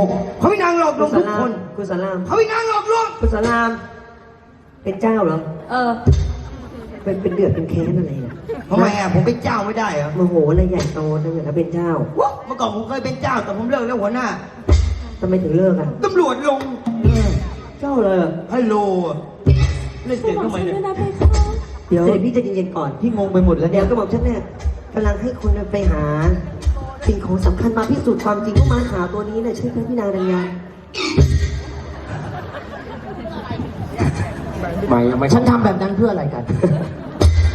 หกพระวินางหลอกลวงทุกคน คุณสารามพระวินางหลอกลวงคุณสาราม เป็นเจ้าเหรอ เออ เป็นเป็นเดือดเป็นแค้นอะไรเนี่ยทำไมอะผมเป็นเจ้าไม่ได้เหรอโมโหอะไรใหญ่โตนั่นเหรอเป็นเจ้าวะเมื่อก่อนผมเคยเป็นเจ้าแต่ผมเลิกแล้วหัวหน้าทำไมถึงเลิกอะ ตำรวจลง เจ้าเลยเหรอฮัลโหลเล่นเสียงทำไมเนี่ยเดี๋ยวเสด็จพี่ใจะเย็นๆก่อน พี่งงไปหมดแล้วเดี๋เนี่ยวยก็บอกฉันเนี่ยกำลังให้คนไปหา สิ่งของสำคัญมาพิสูจน์ความจริงว่ามาหาตัวนี้เนี่ยใช่พระพี่นางดัญญาไม่ไม่ฉันทำแบบนั้นเพื่ออะไรกัน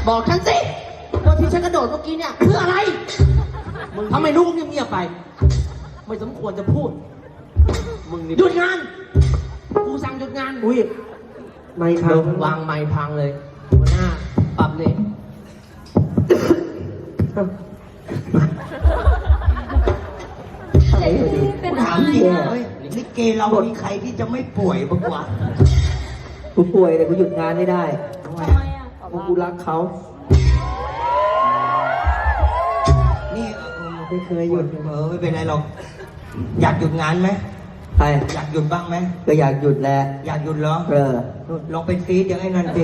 บอกฉันสิว่าที่ฉันกระโดดเมื่อกี้เนี่ย เพื่ออะไรทำไมลูกเงียบๆไป ไม่สมควรจะพูด มึงหยุดงาน กูสั่งหยุดงาน อุ้ยไม่พัเดิงนวางไม้พังเลยหัวหน้า ปรับเลย อะไรอยู่ดีกูถามจริงเฮ้ยลิเกเรามีใครที่จะไม่ป่วยบ้างวะกูป่วยแต่กูหยุดงานไม่ได้ทำไมทำไมอะเพราะกูรักเขา นี่ไม่เคยหยุดเออไม่เป็นไรหรอก อยากหยุดงานไหมไปอยากหยุดบ้างไหมก็อยากหยุดแหละอยากหยุดเหรอเออลองไปซีดอย่างไอ้นั่นสิ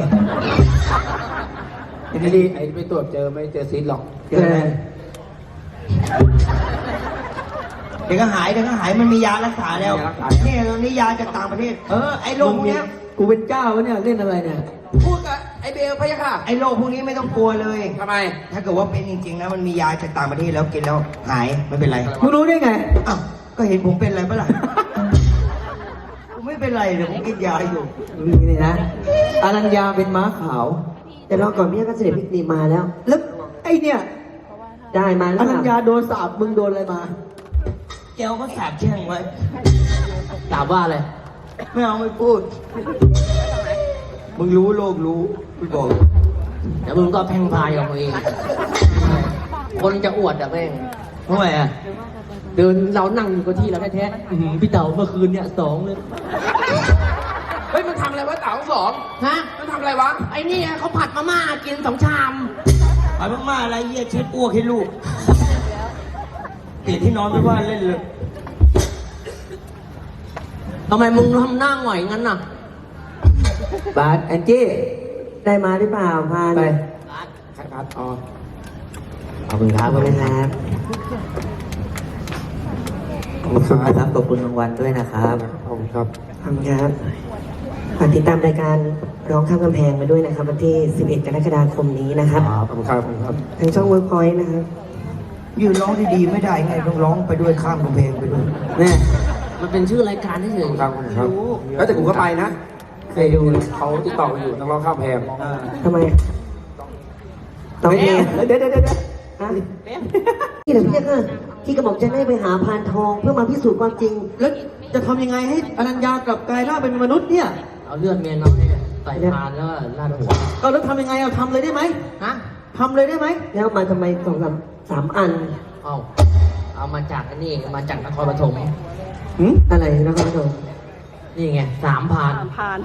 ไอ้นี่ไอ้ไปตรวจเจอไม่เจอซีดหรอกเจออะไร เดี๋ยวก็หายเดี๋ยวก็หายมันมียารักษาแล้วมียารักษานี่ตอนนี้ยาจากต่างประเทศ เออไอ้โรคพวกเนี้ยกูเป็นเจ้าวะเนี่ยเล่นอะไรเนี่ย พูดกับไอ้เบลพะยะค่ะไอ้โรคพวกนี้ไม่ต้องกลัวเลย ทำไม ถ้าเกิดว่าเป็นจริงๆนะมันมียาจากต่างประเทศแล้วกินแล้วหายไม่เป็นไรมึงรู้ได้ไง อ้าวก็เห็นผมเป็นอะไรปะล่ะ ผมไม่เป็นไรเลยผมกินยาอยู่ มีเลยนะอรัญญาเป็นม้าขาว แต่รอก่อนพี่ก็เสด็จพี่นีมาแล้ว แล้วไอเนี่ย ได้มาแล้วอรัญญาโดนสาบมึงโดนอะไรมา เจ้าก็สาบแช่งไว้ถามว่าอะไร ไม่เอาไม่พูด มึงรู้โลกรู้กูบอกเดี๋ยวมึงก็แพร่งพรายออกมาเอง คนจะอวดอะแม่งทำไมอะเดินเรานั่งอยู่กับที่เราแท้ๆอื้อหือพี่เต๋าเมื่อคืนเนี่ยสองเลยเฮ้ยมันทำอะไรวะเต๋าสองฮะมันทำอะไรวะไอ้นี่เขาผัดมาม่ากินสองชามไปมากๆอะไรเยี่ยเช็ดอ้วกให้ลูก เปลี่ยนที่นอนไปว่าเล่นเลยทำไมมึงทำหน้าหงอยงั้นน่ะ บาสแอนจี้ได้มาหรือเปล่าพานไปครับอ๋อขอบคุณครับขอบคุณครับขอบคุณนะครับขอบคุณรางวัลด้วยนะครับขอบคุณครับขอบคุณครับฝากติดตามรายการร้องข้ามกำแพงมาด้วยนะครับ วันที่ 11 กรกฎาคมนี้นะครับขอบคุณครับขอบคุณครับทางช่องเวิร์กพอยต์นะครับ ยืนร้องดีๆไม่ได้ไงต้องร้องไปด้วยข้ามกำแพงไปด้วยแม่มันเป็นชื่อรายการเฉยๆครับครับ แล้วแต่กูก็ไปนะเคยดูเขาติดต่อมาอยู่ต้องร้องข้ามแพงอ่าทำไมต้องเมียเดี๋ยวเดี๋ยวเดี๋ยวฮะที่เดี๋ยวพี่ก็ที่กระบอกจะได้ไปหาพานทองเพื่อมาพิสูจน์ความจริง แล้วจะทำยังไงให้อนัญญากลับกลายร่างเป็นมนุษย์เนี่ย เอาเลือดเมียน้อยเนี่ยใส่พานแล้วก็ลาดหัวเอาแล้วทำยังไงเอาทำเลยได้ไหมฮะทำเลยได้ไหมแล้วมาทำไมสองสาม สามอันเอาเอามาจากอันนี้มาจากนครปฐมหืมอะไรนะครับผู้ชมนี่ไงสามพานผ่าน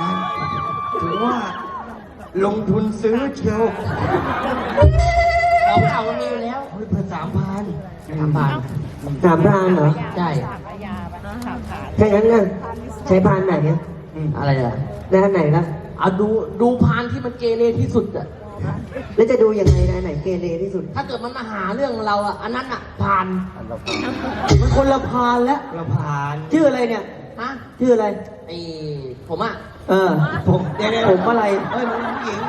นั่นถือว่าลงทุนซื้อเชียวของเก่ามันมีอยู่แล้วเฮ้ยเพื่อสามพันสามพานสามพรานเหรอใช่ถ้างั้นน่ะใช้พรานไหนเนี่ยอะไรอะแล้วอันไหนล่ะ เอาดูดูพานที่มันเกเรที่สุดอะแล้วจะดูยังไงนะอันไหนเกเรที่สุด ถ้าเกิดมันมาหาเรื่องเราอะอันนั้นอะพานมันคนละพรานแล้วละพานชื่ออะไรเนี่ยฮะชื่ออะไรไอผมอะเออ ผมเดี๋ยวเดี๋ยวผมอะไรเฮ้ยมันผู้หญิง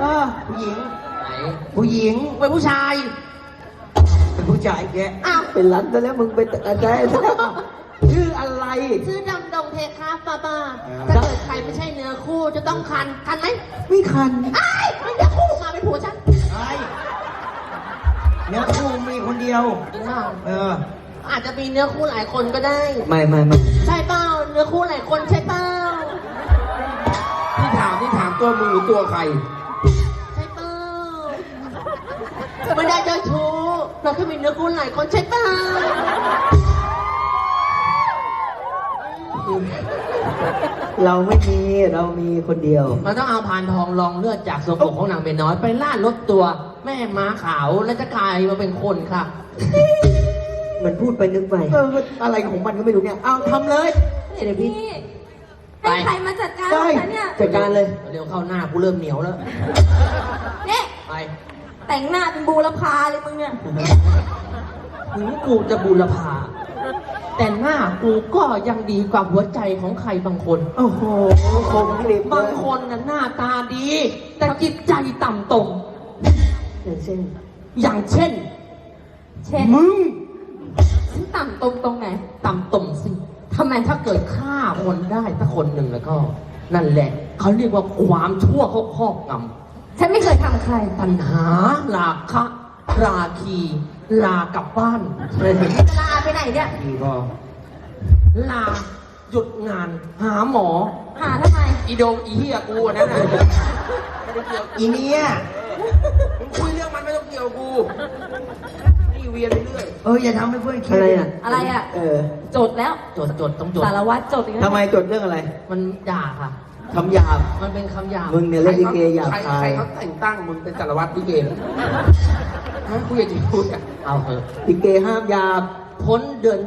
เออผู้หญิงไหนผู้หญิงเป็นผู้ชาย เป็นผู้ชายแกอ้าวเป็นรันซะแล้วมึงเป็นอะไรซะแล้วชื่ ออะไร ชื่อดำดงเทคาป้าป้าถ้าเกิดใครไม่ใช่เนื้อคู่จะต้องคัน คันไหมไม่คันไอ้ายไม่เนื้อคู่มาเป็นผัวฉันไอ้เนื้อคู่มีคนเดียวจริงเปล่าเออ อาจจะมีเนื้อคู่หลายคนก็ได้ ไม่ไม่ไม่ใช่เปล่าเนื้อคู่หลายคนใช่เปล่าที่ถามที่ถามตัวมึงหรือตัวใคร ใช่เปล่าไม่ได้เจ้าชู้เราแค่มีเนื้อคู่หลายคนใช่เปล่า เราไม่มีเรามีคนเดียว มันต้องเอาพานทองรองเลือดจากทรงอกของนางเบนน้อยไปล่าดรถตัวไม่แม่ม้าขาวแล้วจะกลายมาเป็นคนค่ะ มันพูดไปนึกไปเออมันอะไรของมันก็ไม่รู้เนี่ยเอาทำเลยเดี๋ยวพี่นี่ให้ใครมาจัดการได้ฉันเนี่ยจัดการเลยเร็วเข้าหน้ากูเริ่มเหนียวแล้วเนี่ยไปแต่งหน้าเป็นบูรพาเลยมึงเนี่ยถึงกูจะบูรพา แต่หน้ากูก็ยังดีกว่าหัวใจของใครบางคน โอ้โหคมกริบบางคนน่ะหน้าตาดี แต่จิตใจต่ำตรงอย่างเช่น อย่างเช่น เช่นมึงฉันต่ำตรงตรงไหน ต่ำตรงสิทำไมถ้าเกิดฆ่าคนได้สักคนหนึ่งแล้วก็ นั่นแหละ เขาเรียกว่าความชั่วเขาครอบงฉันไม่เคยทำใครำปัญหาลาคะ ราคี ลากลับบ้าน ลา ไปไหนเนี่ยดีพอลาหยุดงาน หาหมอ หาทำไม อีโดงอีเฮียกูอันนั่นน่ะไม่ได้เกี่ยวอีเนี่ยมึงคุยเรื่องมันไม่ต้องเกี่ยวกูนี่เวียนไปเรื่อยเอออย่าทำให้เพื่อนคิดอะไรอะ อะไรอะ เออจดแล้ว จดจดต้องจด สารวัตรจดอีกแล้วทำไมจดเรื่องอะไรมันด่าค่ะ คำหยาบ มันเป็นคำหยาบ มึงเนี่ยเล่นลิเกหยาบใครคายใครเขาแต่งตั้งมึงเป็นสารวัตรลิเกเหรอฮะกูอยากจะพูดอะเอาเถอะลิเกห้ามหยาบ พ้นเดือน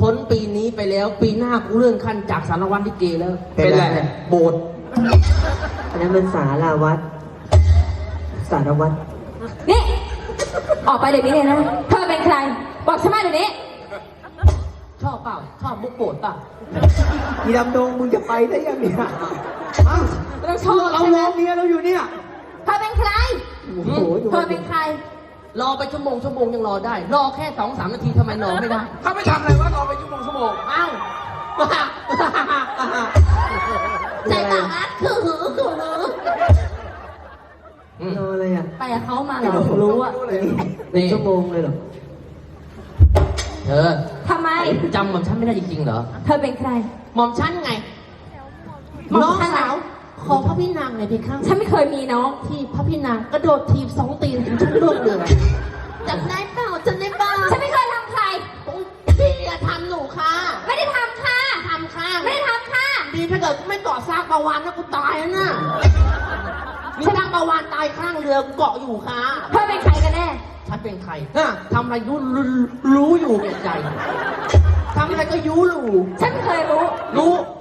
พ้นปีนี้ไปแล้ว ปีหน้ากูเลื่อนขั้นจากสารวัตรลิเกแล้วเป็นไร โบสถ์อันนั้นมันสาราวัดสารวัตรนี่ ออกไปเดี๋ยวนี้เลยนะเธอเป็นใคร บอกฉันมาเดี๋ยวนี้ ชอบเปล่า ชอบมุกโบสถ์เปล่าอีดำดงมึงจะไปได้ยังเนี่ยอ้าวไม่ต้องชอบเราใช่ไหรมอเมียเราอยู่เนี่ยเธอเป็นใคร โอ้โหอยู่เธอเป็นใคร รอไปชั่วโมงชั่วโมงยังรอได้ รอแค่สองสามนาทีทำไมรอไม่ได้เขาไม่ทำอะไรวะรอไปชั่วโมงชั่วโมงเอ้าใจต่างนัดคือหือคือหืออืมรออะไรอะไปกับเขามาเหรอรู้อะเป็นชั่วโมงเลยเหรอเธอทำไมจำหม่อมฉันไม่ได้จริงๆเหรอ เธอเป็นใคร หม่อมฉันไงหม่น้ออมงฉันไหนสาว ขอพระพี่นางหน่อยพี่ข้างฉันไม่เคยมีน้อง ที่พระพี่นางกระโดดทีบสองตีนถึงชั้นโลกเลยจำได้เปล่าจำได้เปล่าฉันไม่เคยทำใครพี่อะทำหนูค่ะ ไม่ได้ทำค่ะทำค่ะไม่ได้ทำค่ะดีถ้าเกิดไม่เกาะซากปลาวานนะกูตายแล้วน่ะมีซากปลาวานตายข้างเรือเกาะอยู่ค่ะเธอเป็นใครกันแน่ฉันเป็นใครฮะทำอะไรรู้รู้รู้อยู่แก่ใจทำอะไรก็ยู้รู้ฉันไม่เคยรู้ รู้ไม่รู้รู้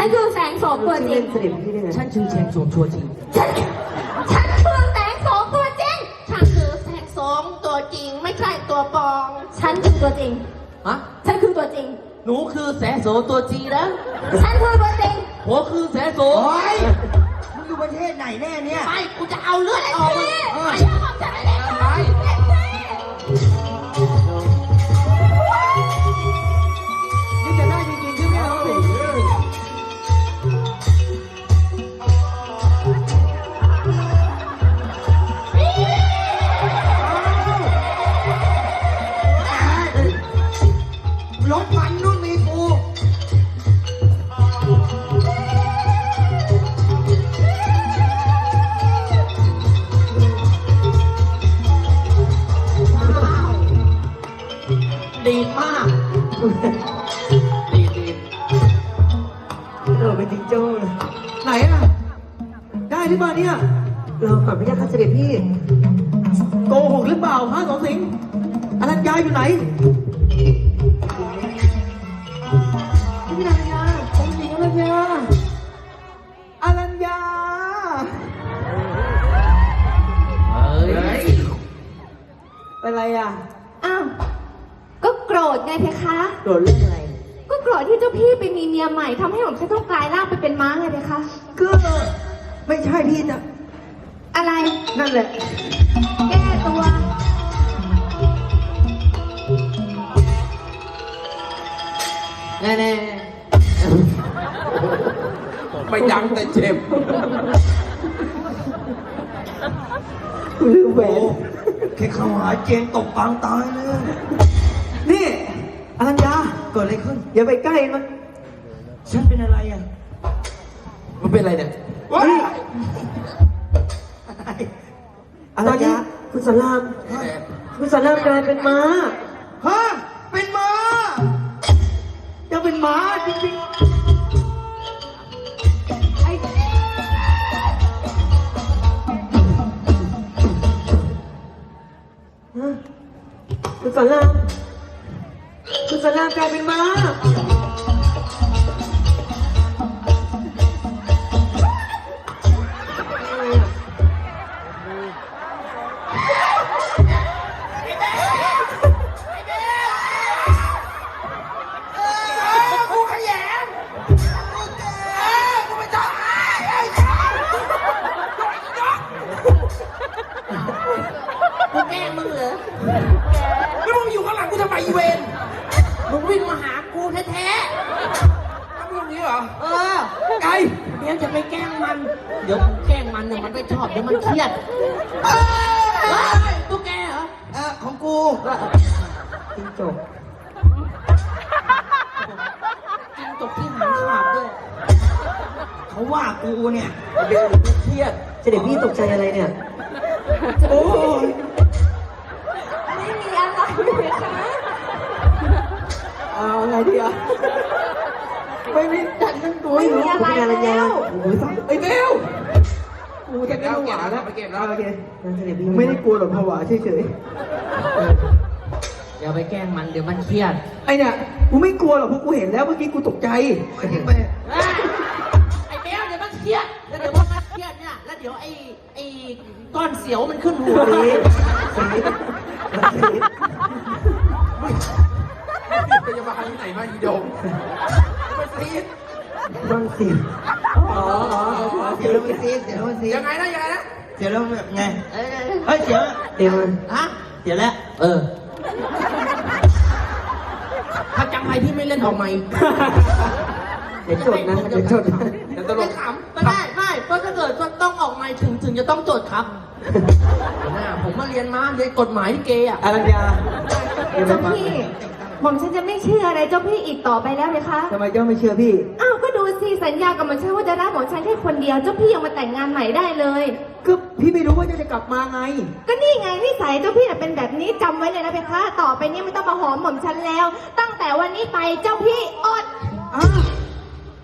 ฉันคือแสงโสมตัวจริเล่งนเสด็จพี่ได้ไงฉันชื่อแสงโสมชัวร์จริง ฉันฉันคือแสงโสมตัวจริง ฉันคือแสงโสมตัวจริง ไม่ใช่ตัวปลอมฉันคือตัวจริง ฮะ ฉันคือตัวจริง หนูคือแสงโสมตัวจริงนะฉันคือตัวจริง หัวคือแสงโสมโอ้ยมึงอยู่ประเทศไหนแน่เนี่ย ไปกูจะเอาเลือดออกพี่มึงไม่ ดีมากดีดีเออเป็นจิงโจ้เลยไหนอะ ได้หรือเปล่าเนี่ยเราก่อนไม่ได้ค่ะเสด็จพี่ โกหกหรือเปล่าฮะสองสิงห์อนัญญาอยู่ไหน คะโดนเรื่องอะไร ก็โกรธที่เจ้าพี่ไปมีเมียใหม่ทำให้ผมฉันต้องกลายร่างไปเป็นม้าไงเพคะ ก็ไม่ใช่พี่นะ อะไร นั่นแหละ แก้ตัว แน่แน่ไม่ดังแต่เจ็บกูลืมแหวโอ้นแค่เข้าหาเจนตกปางตายเลย นี่อรัญญา เกิดอะไรขึ้น อย่าไปใกล้มันฉันเป็นอะไรอะมันเป็นอะไรเนี่ยนี่อรัญญาคุณสอนราม คุณสอนรามกลายเป็นม้า ฮะ เป็นม้าจะเป็นม้าจริงๆฮะคุณสอนรามคุณสอนรามกลายเป็นม้า แท้ๆทำอย่างนี้เหรอเออ ไกเดี๋ยวจะไปแกล้งมัน เดี๋ยวกูแกล้งมันเนี่ยมันไม่ชอบเดี๋ยวมันเครียดเอ้ยตุ๊กแกเหรอเออของกูจิ้งจกกินจบที่หางขาดด้วย เขาว่ากูเนี่ย เดี๋ยวกูเครียดเสด็จพี่ตกใจอะไรเนี่ย โอ้ยไม่มีอะไรเลยค่ะ เอาไงดีอะไม่มีจัดนั่นตัวไม่รู้คุณอรัญญาโอ้โหสั่งไอ้เบลกูจะไม่ผวาแล้วไปเก็บแล้วโอเคนั่นเสด็จพี่ไม่ได้กลัวหรอกผวาเฉยอย่าไปแกล้งมันเดี๋ยวมันเครียดๆไอเนี่ยกูไม่กลัวหรอกเพราะกูเห็นแล้วเมื่อกี้กูตกใจไปดิไปไอ้แมวเดี๋ยวมันเครียดแล้วเดี๋ยวมันเครียดเนี่ยแล้วเดี๋ยวไอ้ไอ้ก้อนเสียวมันขึ้นหัวสีสีไปจะมาที่ ไหนมาอีโดมไปซีดต้องสีอ๋ออ๋ออ๋อเสียแล้วไม่ซีเสียแล้วไม่ซียังไงนะยังไงนะเสียแล้วไงเอ้ยเฮ้ยเสียเดี๋ยวมันฮะเสียแล้วเออถ้าจำไปพี่ไม่เล่นออกไหมเดี๋ยวจดนะเดี๋ยวจดนะตลกขำไม่ได้ไม่เพราะถ้าเกิดต้องออกไหมถึงถึงจะต้องจดครับหน้าผมมาเรียนมาเรียนกฎหมายที่เกย์อะอรัญญาเดี๋ยวเจ้ามันพี่ ผมฉันจะไม่เชื่ออะไรเจ้าพี่อีกต่อไปแล้วเลยคะทำไมเจ้าไม่เชื่อพี่ อ้าว ก็ดูสิสัญญากับหมอฉันว่าจะรักหมอฉันแค่คนเดียว เจ้าพี่ยังมาแต่งงานใหม่ได้เลย ก็พี่ไม่รู้ว่าเจ้าจะกลับมาไง ก็นี่ไงนิสัยเจ้าพี่น่ะเป็นแบบนี้จำไว้เลยนะเพคะต่อไปนี้ไม่ต้องมาหอมหม่อมฉันแล้ว ตั้งแต่วันนี้ไปเจ้าพี่อด อ้าว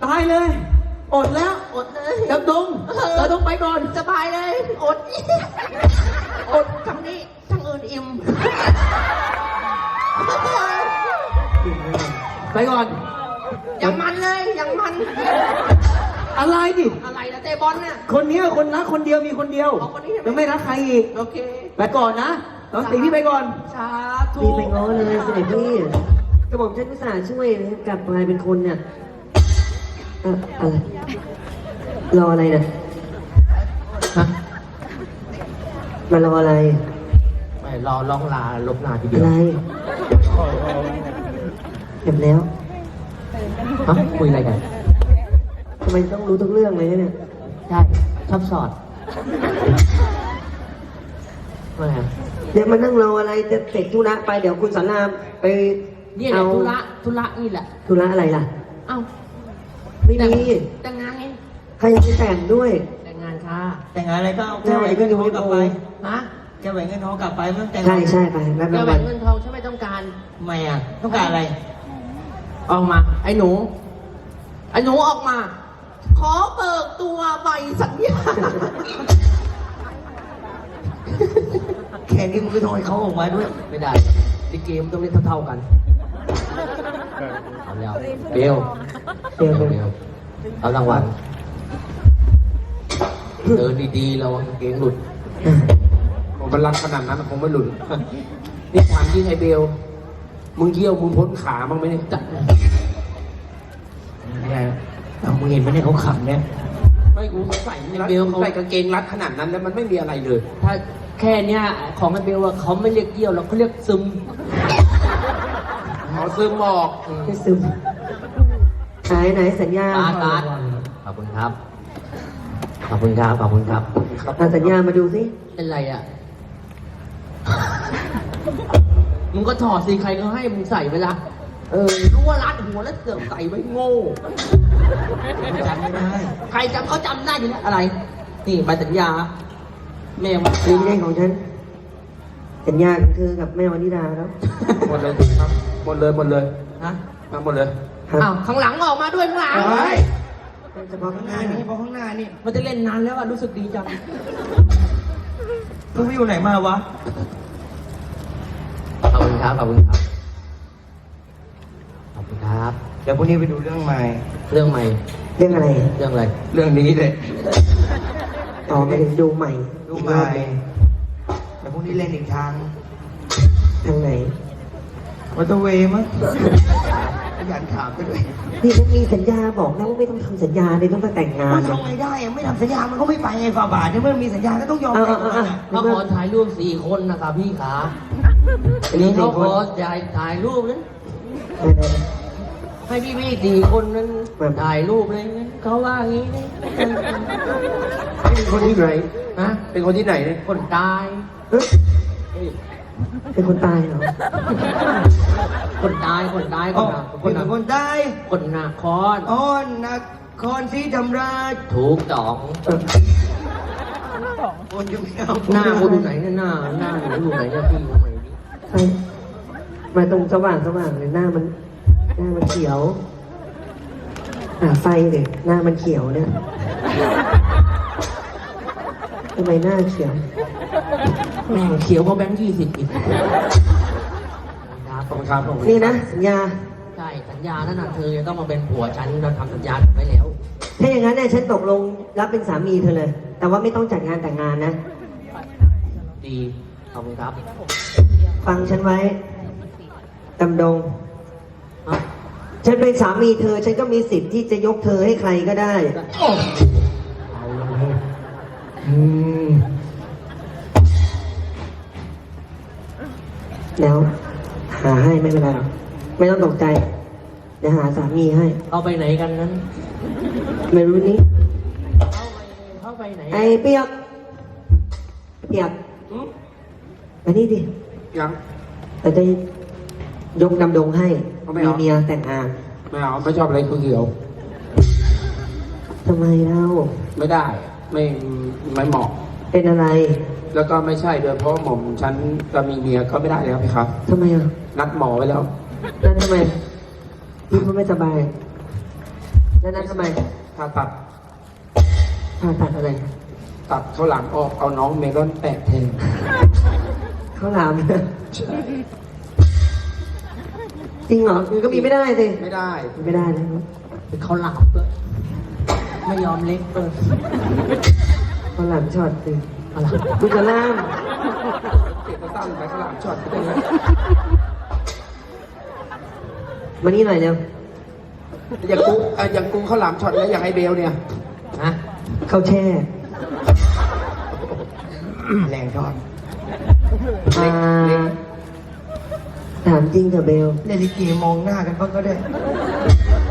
ตายเลย อดแล้ว อดเลยดำดงเราต้องไปก่อน สบายเลย อด อดทั้งนี้ทั้งอื่นอิ่ม ไปก่อน อย่างมันเลยอย่างมัน อะไรดิ อะไรนะเตะบอลเนี่ยคนเนี้ยคนรักคนเดียวมีคนเดียวอ๋อคนนี้ใช่ไหมแล้วไม่รักใครอีก โอเคไปก่อนนะตอนตีพี่ไปก่อน สาธุพี่ไปง้อเลยเสด็จพี่กระบอกฉันอุตส่าห์ช่วยกลับกลายเป็นคนเนี่ยเอ่ออะไรรออะไรเนี่ยฮะมารออะไรไม่รอลองลาลบลาทีเดีอะยวไร เห็นแล้วฮะคุยอะไรกันทำไมต้องรู้ทุกเรื่องเลยเนี่ย ใช่ ชอบสอดว่าไงเดี๋ยวมานั่งรออะไรจะเสร็จธุระไปเดี๋ยวคุณสอนรามไปเนี่ยแหละธุระธุระนี่แหละ ธุระอะไรล่ะ เอ้าไม่มีแต่งงานไงใครจะไปแต่งด้วย แต่งงานค่ะแต่งงานอะไรก็เอาแค่แหวนเงินทองกลับไปฮะแค่แหวนเงินทองกลับไปไม่ต้องแต่งใช่ใช่ไปแป๊บแกนึงแหวไปนเงินทองฉันไม่ต้องการ ทำไมอะต้องการอะไร ออกมา ไอ้หนู ไอ้หนูออกมา ขอเบิกตัวใบสัญญาแค่นี้มึงก็ต้องให้เขาออกมาด้วย ไม่ได้ลิเกมนต้องเล่นเท่าๆกันเอาแล้วเบลเดี๋ยวเบไปลเอารางวัลเดินดีๆระวังกางเกงหลุดผมมันรักขนาดนั้นคงไม่หลุด นี่ถามจริงไอ้เบล มึงเยี่ยวมึงพ้นขาบ้างไหมเนี่ยจะไม่ได้เอามึงเห็นไหมเนี่ยเขาขำเนี่ย ไม่กูใส่เบลเขาใส่กางเกงรัดขนาดนั้นแล้วมันไม่มีอะไรเลย ถ้าแค่เนี้ยของไอ้เบลอะเขาไม่เรียกเยี่ยวหรอกเขาเรียกซึมเขาซึมบอกไม่ซึมไหนไหนสัญญาการ์ดการ์ดขอบคุณครับ ขอบคุณครับ ขอบคุณครับเอาสัญญามาดูสิ เป็นไรอะ มึงก็ถอดสิใครก็ให้มึงใส่เวลาเออรู้ว่ารัดหัวแล้วเสือกใส่ไว้โง่จำไม่ได้ใครจำเขาจำได้อยู่แล้วอะไร นี่ใบสัญญา แม่มานี่ไม่ใช่ของฉัน สัญญาของเธอกับแม่วานิดาแล้วหมดเลยครับ หมดเลยหมดเลยฮะมาหมดเลยครับอ้าวข้างหลังออกมาด้วยข้างหลังเฮ้ยเฉพาะข้างหน้านี่เพราะข้างหน้านี่ มันจะเล่นนานแล้วอะรู้สึกดีจัง พวกพี่อยู่ไหนมาวะขอบ คุณครับขอบคุณครับขอบคุณครับเดี๋ยวพรุ่งนี้ไปดูเรื่องใหม่ เรื่องใหม่ เรื่องอะไร เรื่องอะไร เรื่องนี้เลยต่อไปถึงดูใหม่ดูอีกใหรม่อบหนึ่งเดี๋ยวพรุ่งนี้เล่นอีกทาง ทางไหนวัตเวย์มั้งข ยันถามไปด้วยนี่ฉันมีสัญญาบอกแล้วว่าไม่ต้องทำสัญญาเลยต้องมาแต่งงามันน ทำไงได้อะไม่ทำสัญญามันก็ไม่ไปไงฝ่าบาทเนี่ยเมื่อมีสัญญาก็ต้องยอมเอาแต่เอางเอางานเอาเขาขอถ่ายรูปสี่คนนะครับพี่ขาเป็นนี่สี่เขาคขอนถ่ายถ่ายรูปนั้นได้ได้ให้พี่พี่สี่คนนั้นแบบ ถ่ายรูปเลยงั้นเขาว่างี้นี่เป็นคนที่ไหน ฮะ เป็นคนที่ไหนเนี่ยคนตายเอ้ย เป็นคนตายเหรอ คนตายคนตายคอ๋อนหนักคเป็นนหนักคนได้คนหนักคอนอ้อนนักคอนสีธรรมราชถูกต้องเออคนจะไม่เอาหน้ากูดูไหนเนี่ยหน้าหน้าหนูดูไหนเนี่ยพี่ทำไมดิใครมาตรงสว่างสว่างเลยหน้ามัน หน้ามันเขียวหาไฟเลยหน้ามันเขียวเนี่ยทำไมหน้าเขียว แม่งเขียวกว่าแบงค์ยี่สิบอีกครับขอบคุณครับขอบคุณนี่นะสัญญา ใช่สัญญานั่นน่ะเธอจะต้องมาเป็นผัวฉันเราทำสัญญาไว้แล้ว ถ้าอย่างนั้นเนี่ยฉันตกลงรับเป็นสามีเธอเลย แต่ว่าไม่ต้องจัดงานแต่งงานนะ ดีขอบคุณครับฟังฉันไว้ดำดงอะฉันเป็นสามีเธอ ฉันก็มีสิทธิ์ที่จะยกเธอให้ใครก็ได้ เอาเลยอืม แล้วหาให้ไม่เป็นไรหรอกไม่ต้องตกใจเดี๋ยวหาสามีให้ เอาไปไหนกันนั้น ไม่รู้นี้เข้าไปไหนไอ้เปียก เปียกมานี่ดิยังเราจะยกดำดงให้เอาไม่มีเอาเมียแต่งงานไม่เอาไม่ชอบอะไรเขียวทำไมเล่าๆไม่ได้ ไม่ไม่เหมาะเป็นอะไร แล้วก็ไม่ใช่ด้วยเพราะหม่อมฉันจะมีเมียก็ไม่ได้แล้วพี่ครับ ทำไมอะนัดหมอไว้แล้ว นั่นทำไมพี่เขาไม่สบาย แล้วนั่นทำไมผ่าตัดผ่าตัดอะไรตัดเข้าหลังออกเอาน้องเมลอนแตกแทนเขาหลามจริงเหรอคือก็มีไม่ได้สิไม่ได้มีไม่ได้นะเป็นเขาหลับด้วยไม่ยอมเล็กเลยเขาหลามช็อตสิเอาหลับกูจะล่ามเก็บตั้งไปข้างหลังช็อตไปเลยมานี่หน่อยเร็วอย่างกูอะอย่างกูข้าวหลามช็อตแล้วอย่างไอเบลเนี่ย นะเขาแช่แรงทอดอ่าถามจริงเถอะเบล เล่นลิเกมองหน้ากันบ้างก็ได้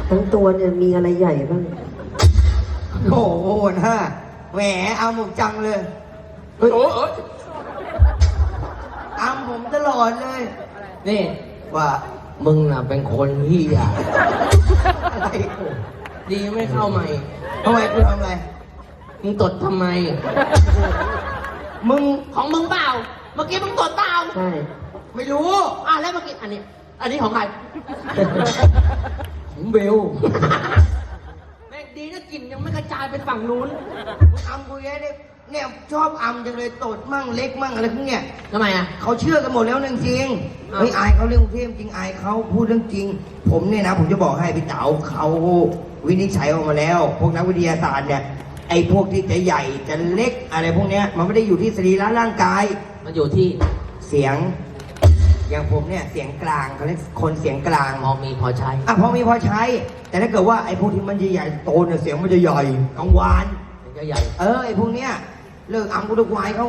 ทั้งตัวเนี่ยมีอะไรใหญ่บ้าง โอ้โหนะแหมเอาหมกจังเลย โอ้โหเอาผมตลอดเลย นี่ ว่ามึงน่ะเป็นคนเฮียอะไรดีไม่เข้าใหม่ทำไมกูทำอะไร มึงตดทำไม มึงของมึงเปล่า เมื่อกี้มึงตดเปล่าใช่ ไม่รู้อะแล้วเมื่อกี้อันนี้ อันนี้ของใคร ของเบล แม่งดีนะกลิ่นยังไม่กระจายไปฝั่งนู้นมึงอำกูแย่เนี่ย เนี่ยชอบอำจังเลยตดมั่งเล็กมั่งอะไรพวกเนี้ยทำไมอะ เขาเชื่อกันหมดแล้วเรื่องจริงอ้าวเฮ้ยอายเขาเรื่องกรุงเทพจริงอายเขาพูดเรื่องจริง ผมเนี่ยนะ ผมจะบอกให้พี่เต๋าเขาวินิจฉัยออกมาแล้ว พวกนักวิทยาศาสตร์เนี่ยไอ้พวกที่จะใหญ่จะเล็กอะไรพวกเนี้ยมันไม่ได้อยู่ที่สรีระร่างกาย มันอยู่ที่เสียง อย่างผมเนี่ยเสียงกลางเขาเรียกคนเสียงกลางมองมีพอใช้อะพอมีพอใช้ แต่ถ้าเกิดว่าไอ้พวกที่มันใหญ่ๆโตเนี่ยเสียงมันจะใหญ่กังวานมันจะใหญ่ เออไอ้พวกเนี้ย เลิกอังกูตะควายเขา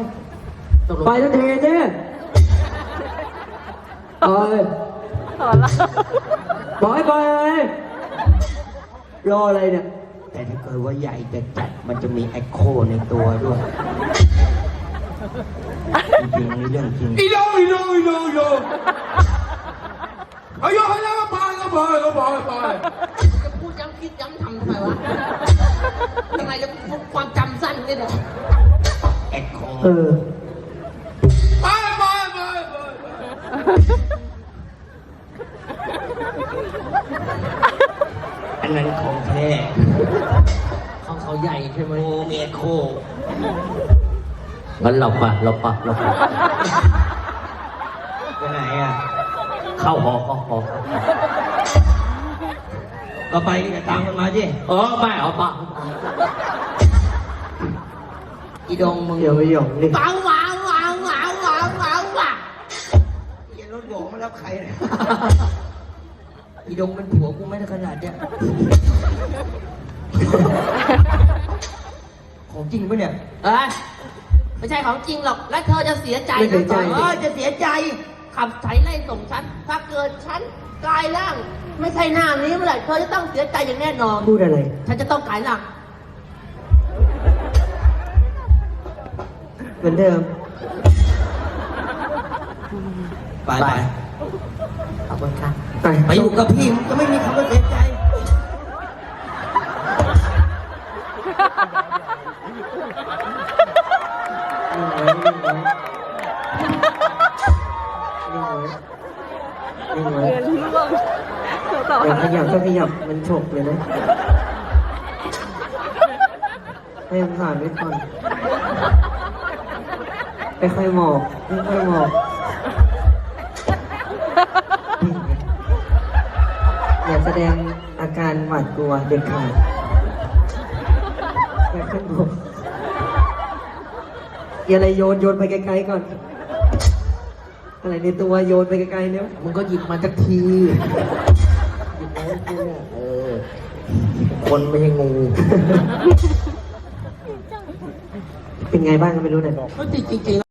ตกลงไปทันทีเจ้ไปบอกให้ไปเลยรออะไรเนี่ย แต่ถ้าเกิดว่าใหญ่จะจัดมันจะมีไอโคในตัวด้วยจริงอันนี้เรื่องจริงอีโดอีโดอีโดอีโดเอาโยให้แล้วก็ไปก็ไปก็ไปไปจะพูดย้ำคิดย้ำทำทำไมวะยังไงจะความจำสั้นเนี่ยนะแอดคอ เออ ไปไปไปไปอันนั้นของแท้เขาเขาใหญ่ใช่ไหมโมเมโคงั้นเราปะเราปะเราปะไปไหนอะ เข้าหอเข้าหอก็ไปนี่ก็ตามมันมาสิเออไม่เอาปะอี ดงมึงเดี๋ยวไปหยองดิวางวางวางวางวางวางวางอย่ารถโบกมารับใครนะอีดงเป็นผัวกูไม่ได้ขนาดเนี้ยของจริงปะเนี่ยเอ้ยไม่ใช่ของจริงหรอก แล้วเธอจะเสียใจไม่เสียใจ นะเออจะเสียใจ ขับไถไล่ส่งฉัน ถ้าเกิดฉันกลายร่าง ไม่ใช่หน้านี้เมื่อไหร่เธอจะต้องเสียใจอย่างแน่นอน พูดอะไร ฉันจะต้องกลายร่าง มือนเดิม ไปไปขอบคุณค่ะไปไปอยู่กับพี่มึงจะไม่มีคำว่าเสียใจ นิ่งไว้นิ่งไว้นิ่งไว้อย่าขยับถ้าขยับมันฉกเลยนะ ให้มันผ่านไปก่อน ค่อยๆหมอบค่อยๆหมอบอย่าแสดงอาการหวาดกลัวเด็ดขาดค่อยๆหมอบอย่าอะไรโยนโยนไปไกลๆก่อน อะไรในตัวโยนไปไกลๆเนี่ยมึงก็หยิบมาสักทีหยิบมาให้กูเนี่ยเออ คนไม่ใช่งู เป็นไงบ้างก็ไม่รู้เนี่ยเฮ้ยจริงๆ